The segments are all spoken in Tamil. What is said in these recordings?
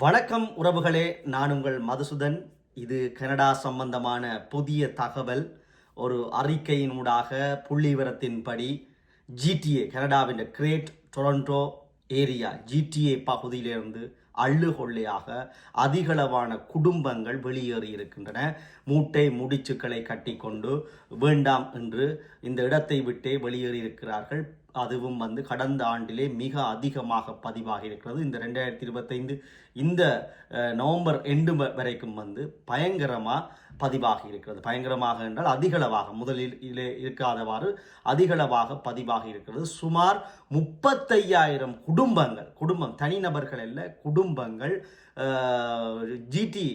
வணக்கம் உறவுகளே நான் உங்கள் மதுசூதன். இது கனடா சம்பந்தமான புதிய தகவல். ஒரு அறிக்கையினூடாக புள்ளிவிவரத்தின்படி ஜிடிஏ கனடாவின் கிரேட் டொரண்டோ ஏரியா ஜிடிஏ பகுதியிலிருந்து அள்ளுகொள்ளையாக அதிகளவான குடும்பங்கள் வெளியேறி இருக்கின்றன. மூட்டை முடிச்சுக்களை கட்டிக்கொண்டு வேண்டாம் என்று இந்த இடத்தை விட்டே வெளியேறி இருக்கிறார்கள். அதுவும் வந்து கடந்த ஆண்டிலே மிக அதிகமாக பதிவாகி இருக்கிறது இந்த ரெண்டாயிரத்தி இருபத்தைந்து இந்த நவம்பர் எண்டு வ- வரைக்கும் வந்து பயங்கரமாக பதிவாகி இருக்கிறது பயங்கரமாக என்றால் அதிகளவாக முதலில் இருக்காதவாறு அதிகளவாக பதிவாகி இருக்கிறது சுமார் முப்பத்தையாயிரம் குடும்பங்கள் குடும்பம் தனிநபர்கள் அல்ல குடும்பங்கள் ஜிடி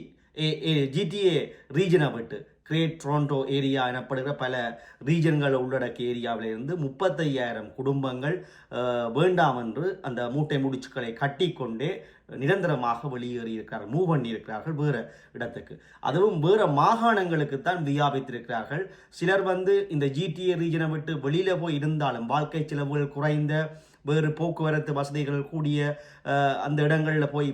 ஜிடிஏ ரீஜனை விட்டு கிரேட் டொரண்டோ ஏரியா எனப்படுகிற பல ரீஜன்களை உள்ளடக்கிய ஏரியாவிலிருந்து முப்பத்தையாயிரம் குடும்பங்கள் வேண்டாம் என்று அந்த மூட்டை முடிச்சுக்களை கட்டிக்கொண்டே நிரந்தரமாக வெளியேறி இருக்கிறார்கள் மூவ் பண்ணி இருக்கிறார்கள் வேறு இடத்துக்கு. அதுவும் வேறு மாகாணங்களுக்கு தான் வியாபித்திருக்கிறார்கள். சிலர் வந்து இந்த ஜிடிஏ ரீஜனை விட்டு வெளியில் போய் இருந்தாலும் வாழ்க்கை செலவுகள் குறைந்த வேறு போக்குவரத்து வசதிகள் கூடிய அந்த இடங்களில் போய்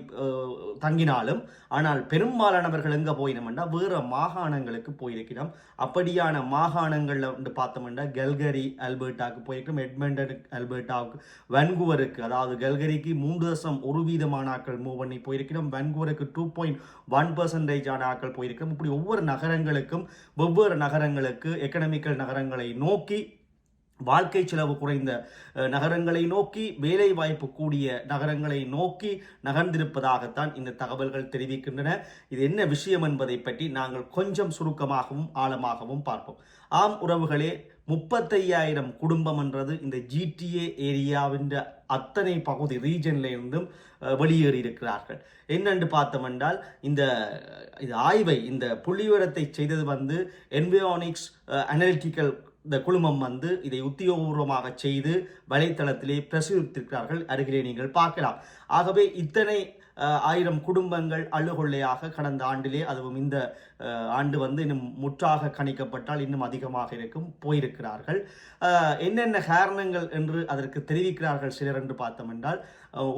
தங்கினாலும் ஆனால் பெரும்பாலானவர்கள் எங்கே போயினோம்னா வேறு மாகாணங்களுக்கு போயிருக்கிறோம். அப்படியான மாகாணங்களில் வந்து பார்த்தோம்னா கல்கரி அல்பர்ட்டாவுக்கு போயிருக்கிறோம். எட்மண்டன் அல்பர்ட்டாவுக்கு வன்குவருக்கு அதாவது கல்கரிக்கு மூன்று தசம் ஒரு வீதமான ஆட்கள் மூவ் பண்ணி போயிருக்கிறோம். வன்குவருக்கு டூ பாயிண்ட் ஒன் பர்சன்டேஜான ஆட்கள் போயிருக்கிறோம். இப்படி ஒவ்வொரு நகரங்களுக்கும் வெவ்வேறு நகரங்களுக்கு எக்கனாமிக்கல் நகரங்களை நோக்கி வாழ்க்கை செலவு குறைந்த நகரங்களை நோக்கி வேலை வாய்ப்பு கூடிய நகரங்களை நோக்கி நகர்ந்திருப்பதாகத்தான் இந்த தகவல்கள் தெரிவிக்கின்றன. இது என்ன விஷயம் என்பதை பற்றி நாங்கள் கொஞ்சம் சுருக்கமாகவும் ஆழமாகவும் பார்ப்போம். ஆம் உறவுகளே முப்பத்தையாயிரம் குடும்பம் என்றது இந்த ஜிடிஏ ஏரியாவின் அத்தனை பகுதி ரீஜனில் இருந்தும் வெளியேறி இருக்கிறார்கள் என்னென்று பார்த்தோம் என்றால் இந்த இது ஆய்வை இந்த புள்ளிவிவரத்தை செய்தது வந்து என்வியோனிக்ஸ் அனலிட்டிக்கல் இந்த குழுமம் வந்து இதை உத்தியோகபூர்வமாக செய்து வலைத்தளத்திலே பிரசுரித்திருக்கிறார்கள். அருகிலே நீங்கள் பார்க்கலாம். ஆகவே இத்தனை ஆயிரம் குடும்பங்கள் அள்ளுகொள்ளையாக கடந்த ஆண்டிலே அதுவும் இந்த ஆண்டு வந்து இன்னும் முற்றாக கணிக்கப்பட்டால் இன்னும் அதிகமாக இருக்கும் போயிருக்கிறார்கள். என்னென்ன காரணங்கள் என்று அதற்கு தெரிவிக்கிறார்கள் சிலர் என்று பார்த்தோம் என்றால்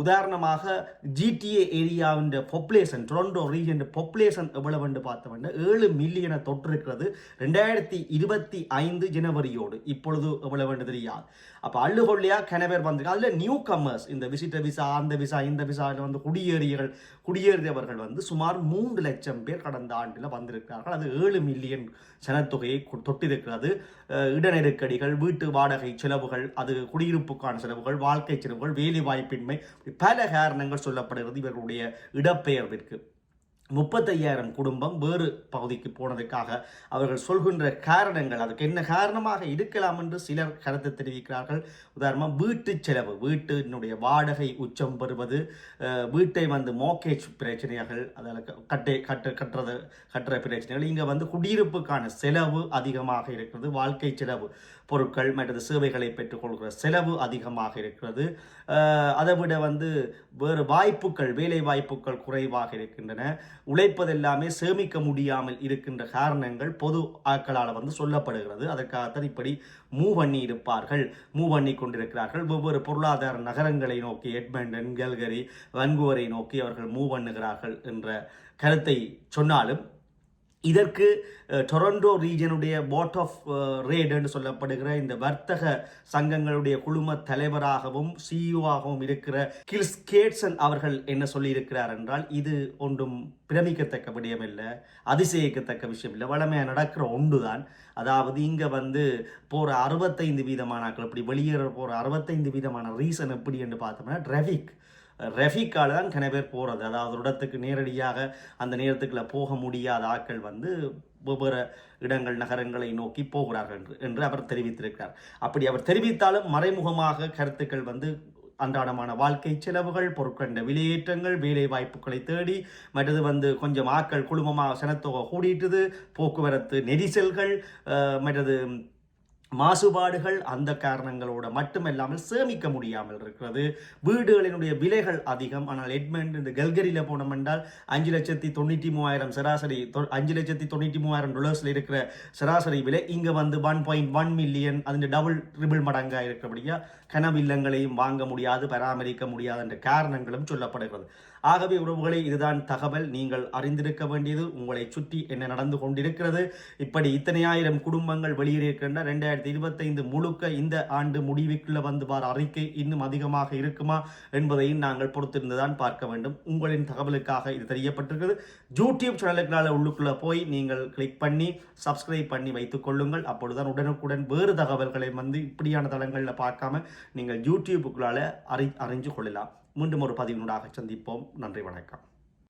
உதாரணமாக ஜிடிஏ ஏரியாவின் பாப்புலேஷன் டொரண்டோ ரீஜன் பாப்புலேஷன் எவ்வளவு என்று பார்த்தோம் என்றால் ஏழு மில்லியனை தொற்றிருக்கிறது ரெண்டாயிரத்தி இருபத்தி ஐந்து ஜனவரியோடு. இப்பொழுது எவ்வளவு என்று தெரியாது. அப்போ அள்ளுகொள்ளையாக கனவேர் வந்திருக்கு. அதில் நியூ கம்மர்ஸ் இந்த விசிட்டர் விசா அந்த விசா இந்த விசாவில் வந்து குடியேறியர்கள் குடியேறியவர்கள் வந்து சுமார் மூன்று லட்சம் பேர் கடந்த ஆண்டில் வந்திருக்கிறார்கள். அது ஏழு மில்லியன் சனத்தொகையை தொட்டிருக்கிறது. இட நெருக்கடிகள் வீட்டு வாடகை செலவுகள் அது குடியிருப்புக்கான செலவுகள் வாழ்க்கை செலவுகள் வேலை வாய்ப்பின்மை பல காரணங்கள் சொல்லப்படுகிறது இவர்களுடைய இடப்பெயர்விற்கு. முப்பத்தையாயிரம் குடும்பம் வேறு பகுதிக்கு போனதுக்காக அவர்கள் சொல்கின்ற காரணங்கள் அதுக்கு என்ன காரணமாக இருக்கலாம் என்று சிலர் கருத்து தெரிவிக்கிறார்கள். உதாரணமாக வீட்டு செலவு வீட்டினுடைய வாடகை உச்சம் பெறுவது வீட்டை வந்து மோக்கேஜ் பிரச்சனைகள் அதில் கட்டை கட்டு கட்டுறது கட்டுற பிரச்சனைகள் இங்கே வந்து குடியிருப்புக்கான செலவு அதிகமாக இருக்கிறது வாழ்க்கை செலவு பொருட்கள் மற்றது சேவைகளை பெற்றுக்கொள்கிற செலவு அதிகமாக இருக்கிறது. அதை விட வந்து வேறு வாய்ப்புகள் வேலை வாய்ப்புகள் குறைவாக இருக்கின்றன. உழைப்பதெல்லாமே சேமிக்க முடியாமல் இருக்கின்ற காரணங்கள் பொது ஆட்களால் வந்து சொல்லப்படுகிறது. அதற்காகத்தான் இப்படி மூவ் பண்ணி இருப்பார்கள். மூவ் பண்ணி கொண்டிருக்கிறார்கள். வெவ்வேறு பொருளாதார நகரங்களை நோக்கி எட்மண்டன் கல்கரி வன்குவரை நோக்கி அவர்கள் மூவ் பண்ணுகிறார்கள் என்ற கருத்தை சொன்னாலும் இதற்கு டொரண்டோ ரீஜனுடைய போர்ட் ஆஃப் ரேட் என்று சொல்லப்படுகிற இந்த வர்த்தக சங்கங்களுடைய குழும தலைவராகவும் சிஇஓவாகவும் இருக்கிற கில்ஸ் கேட்சன் அவர்கள் என்ன சொல்லியிருக்கிறார் என்றால் இது ஒன்றும் பிரமிக்கத்தக்க விடயமில்லை அதிசயிக்கத்தக்க விஷயம் இல்லை வளமையாக நடக்கிற ஒன்று தான் அதாவது இங்கே வந்து போகிற அறுபத்தைந்து வீதமானக்கள் இப்படி வெளியேற போகிற அறுபத்தைந்து வீதமான ரீசன் எப்படி என்று பார்த்தோம்னா டிராஃபிக் ரெஃபிக்கால் தான் கன பேர் போகிறது அதாவது ஒரு இடத்துக்கு நேரடியாக அந்த நேரத்துக்குள்ள போக முடியாத ஆட்கள் வந்து வெவ்வேறு இடங்கள் நகரங்களை நோக்கி போகிறார்கள் என்று என்று அவர் தெரிவித்திருக்கிறார். அப்படி அவர் தெரிவித்தாலும் மறைமுகமாக கருத்துக்கள் வந்து அன்றாடமான வாழ்க்கை செலவுகள் பொருட்களின் விலையேற்றங்கள் வேலை வாய்ப்புகளை தேடி மற்றது வந்து கொஞ்சம் ஆட்கள் குழுமமாக சனத்தொகை கூடிட்டுது போக்குவரத்து நெரிசல்கள் மற்றது மாசுபாடுகள் அந்த காரணங்களோட மட்டுமல்லாமல் சேமிக்க முடியாமல் இருக்கிறது. வீடுகளினுடைய விலைகள் அதிகம். ஆனால் எட்மண்ட் இந்த கல்கரியில் போனோம் என்றால் அஞ்சு லட்சத்தி தொண்ணூற்றி மூவாயிரம் சராசரி தொ- அஞ்சு லட்சத்தி தொண்ணூற்றி மூவாயிரம் டாலர்ஸில் இருக்கிற சராசரி விலை இங்கே வந்து ஒன் பாயிண்ட் ஒன் மில்லியன் அது டபுள் ட்ரிபிள் மடங்காக இருக்கிறபடியாக கனவு இல்லங்களையும் வாங்க முடியாது பராமரிக்க முடியாது என்ற காரணங்களும் சொல்லப்படுகிறது. ஆகவே உறவுகளை இதுதான் தகவல். நீங்கள் அறிந்திருக்க வேண்டியது உங்களை சுற்றி என்ன நடந்து கொண்டிருக்கிறது. இப்படி இத்தனை ஆயிரம் குடும்பங்கள் வெளியேறியிருக்கின்ற ரெண்டாயிரத்தி இருபத்தைந்து முழுக்க இந்த ஆண்டு முடிவுக்குள்ள வந்து வார அறிக்கை இன்னும் அதிகமாக இருக்குமா என்பதையும் நாங்கள் பொறுத்திருந்துதான் பார்க்க வேண்டும். உங்களின் தகவலுக்காக இது தெரியப்பட்டிருக்கிறது. யூடியூப் சேனலுக்குள்ள உள்ளுக்குள்ளே போய் நீங்கள் கிளிக் பண்ணி சப்ஸ்கிரைப் பண்ணி வைத்துக் கொள்ளுங்கள். அப்பொழுதுதான் உடனுக்குடன் வேறு தகவல்களை வந்து இப்படியான தளங்களில் பார்க்காம நீங்கள் யூடியூபுக்குள்ளால அறி அறிஞ்சு கொள்ளலாம். மீண்டும் ஒரு பதிவினூடாக சந்திப்போம். நன்றி வணக்கம்.